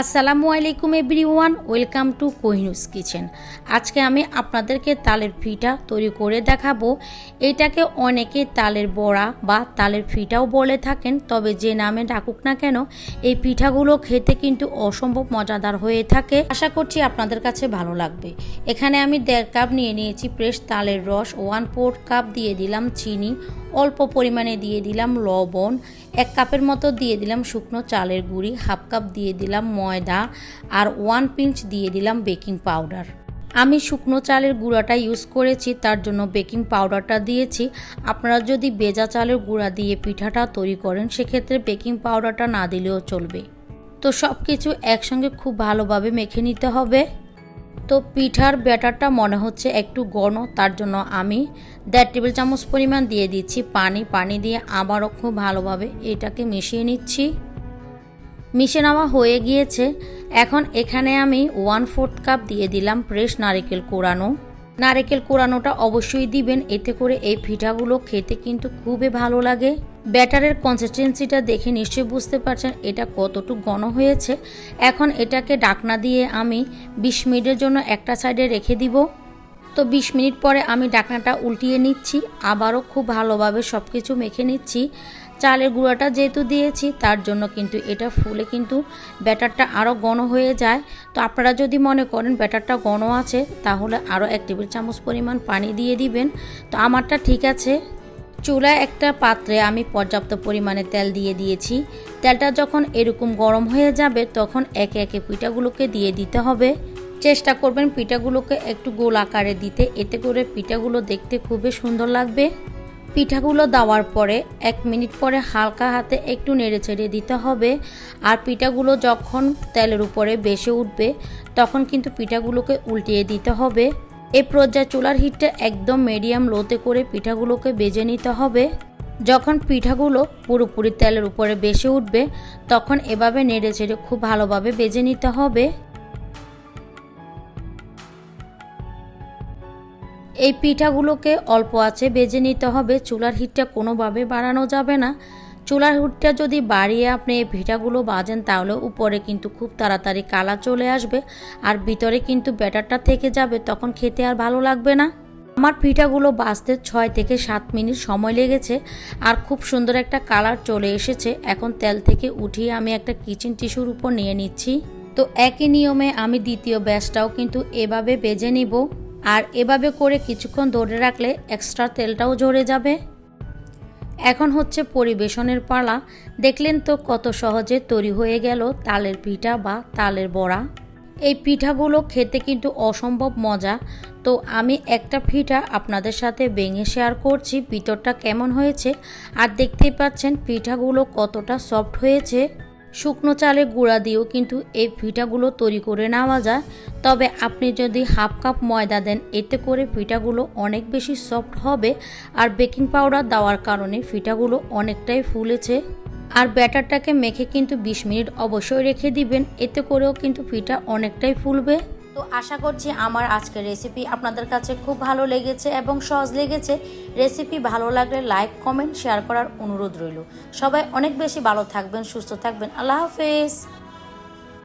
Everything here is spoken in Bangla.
আসসালামু আলাইকুম everyone, welcome to Kohinoor's kitchen. আজকে আমি আপনাদেরকে তালের ফিটা তৈরি করে দেখাবো। এটাকে অনেকে তালের বড়া বা তালের ফিটাও বলে থাকেন, তবে যে নামে ডাকুক না কেন, এই পিঠাগুলো খেতে কিন্তু অসম্ভব মজাদার হয়ে থাকে। আশা করছি আপনাদের কাছে ভালো লাগবে। এখানে আমি দেড় কাপ নিয়ে নিয়েছি ফ্রেশ তালের রস ওয়ান ফোর কাপ দিয়ে দিলাম চিনি অল্প পরিমাণে দিয়ে দিলাম লবণ, এক কাপের মতো দিয়ে দিলাম শুকনো চালের গুঁড়ি, হাফ কাপ দিয়ে দিলাম ময়দা আর ওয়ান পিঞ্চ দিয়ে দিলাম বেকিং পাউডার আমি শুকনো চালের গুঁড়াটা ইউজ করেছি, তার জন্য বেকিং পাউডারটা দিয়েছি। আপনারা যদি বেজা চালের গুঁড়া দিয়ে পিঠাটা তৈরি করেন, সেক্ষেত্রে বেকিং পাউডারটা না দিলেও চলবে। তো সব কিছু একসঙ্গে খুব ভালোভাবে মেখে নিতে হবে। তো পিঠার ব্যাটারটা মনে হচ্ছে একটু ঘন, তার জন্য আমি দেড় টেবিল চামচ পরিমাণ দিয়ে দিচ্ছি পানি। পানি দিয়ে আবারও খুব ভালোভাবে এটাকে মিশিয়ে নিচ্ছি। মিশে নেওয়া হয়ে গিয়েছে। এখন এখানে আমি ওয়ান ফোর্থ কাপ দিয়ে দিলাম ফ্রেশ নারিকেল কোরানো। নারিকেল কোরানোটা অবশ্যই দিবেন, এতে করে এই পিঠাগুলো খেতে কিন্তু খুবই ভালো লাগে। ব্যাটারের কনসিস্টেন্সিটা দেখে নিশ্চয়ই বুঝতে পারছেন এটা কতটুকু ঘন হয়েছে। এখন এটাকে ডাকনা দিয়ে আমি বিশ মিনিটের জন্য একটা সাইডে রেখে দিব। তো বিশ মিনিট পরে আমি ডাকনাটা উল্টিয়ে নিচ্ছি, আবারও খুব ভালোভাবে সব কিছু মেখে নিচ্ছি। চালের গুঁড়াটা যেহেতু দিয়েছি, তার জন্য কিন্তু এটা ফুলে কিন্তু ব্যাটারটা আরও ঘন হয়ে যায়। তো আপনারা যদি মনে করেন ব্যাটারটা ঘন আছে, তাহলে আরও এক টেবিল চামচ পরিমাণ পানি দিয়ে দিবেন। তো আমারটা ঠিক আছে। চুলায় একটা পাত্রে আমি পর্যাপ্ত পরিমাণে তেল দিয়ে দিয়েছি। তেলটা যখন এরকম গরম হয়ে যাবে, তখন একে একে পিঠাগুলোকে দিয়ে দিতে হবে। চেষ্টা করবেন পিঠাগুলোকে একটু গোল আকারে দিতে, এতে করে পিঠাগুলো দেখতে খুবই সুন্দর লাগবে। পিঠাগুলো দেওয়ার পরে এক মিনিট পরে হালকা হাতে একটু নেড়ে ছেড়ে দিতে হবে। আর পিঠাগুলো যখন তেলের উপরে বেসে উঠবে, তখন কিন্তু পিঠাগুলোকে উল্টিয়ে দিতে হবে। এ পর্যায়ে চুলার হিটটা একদম মিডিয়াম লোতে করে পিঠাগুলোকে বেজে নিতে হবে। যখন পিঠাগুলো পুরোপুরি তেলের উপরে বেসে উঠবে, তখন এভাবে নেড়ে ছেড়ে খুব ভালোভাবে বেজে নিতে হবে। এই পিঠাগুলোকে অল্প আছে বেজে নিতে হবে। চুলার হিটটা কোনোভাবে বাড়ানো যাবে না। চুলার হিটটা যদি বাড়িয়ে আপনি এই পিঠাগুলো বাজেন, তাহলে উপরে কিন্তু খুব তাড়াতাড়ি কালা চলে আসবে আর ভিতরে কিন্তু ব্যাটারটা থেকে যাবে, তখন খেতে আর ভালো লাগবে না। আমার পিঠাগুলো বাজতে ছয় থেকে সাত মিনিট সময় লেগেছে আর খুব সুন্দর একটা কালার চলে এসেছে। এখন তেল থেকে উঠিয়ে আমি একটা কিচেন টিস্যুর উপর নিয়ে নিচ্ছি। তো একই নিয়মে আমি দ্বিতীয় ব্যাসটাও কিন্তু এভাবে বেজে নিব। আর এভাবে করে কিছুক্ষণ ধরে রাখলে এক্সট্রা তেলটাও ঝরে যাবে। এখন হচ্ছে পরিবেশনের পালা। দেখলেন তো কত সহজে তৈরি হয়ে গেল তালের পিঠা বা তালের বড়া। এই পিঠাগুলো খেতে কিন্তু অসম্ভব মজা। তো আমি একটা পিঠা আপনাদের সাথে ভেঙে শেয়ার করছি, ভিতরটা কেমন হয়েছে? আর দেখতেই পাচ্ছেন পিঠাগুলো কতটা সফট হয়েছে। শুকনো চালের গুঁড়া দিয়েও কিন্তু এই পিঠাগুলো তৈরি করে নেওয়া যায়। তবে আপনি যদি হাফ কাপ ময়দা দেন, এতে করে পিঠাগুলো অনেক বেশি সফট হবে আর বেকিং পাউডার দেওয়ার কারণে পিঠাগুলো অনেকটাই ফুলেছে। আর ব্যাটারটাকে মেখে কিন্তু বিশ মিনিট অবশ্যই রেখে দিবেন, এতে করেও কিন্তু পিঠা অনেকটাই ফুলবে। তো আশা করছি আমার আজকের রেসিপি আপনাদের কাছে খুব ভালো লেগেছে এবং সহজ লেগেছে। রেসিপি ভালো লাগলে লাইক কমেন্ট শেয়ার করার অনুরোধ রইল। সবাই অনেক বেশি ভালো থাকবেন, সুস্থ থাকবেন। আল্লাহ হাফেজ।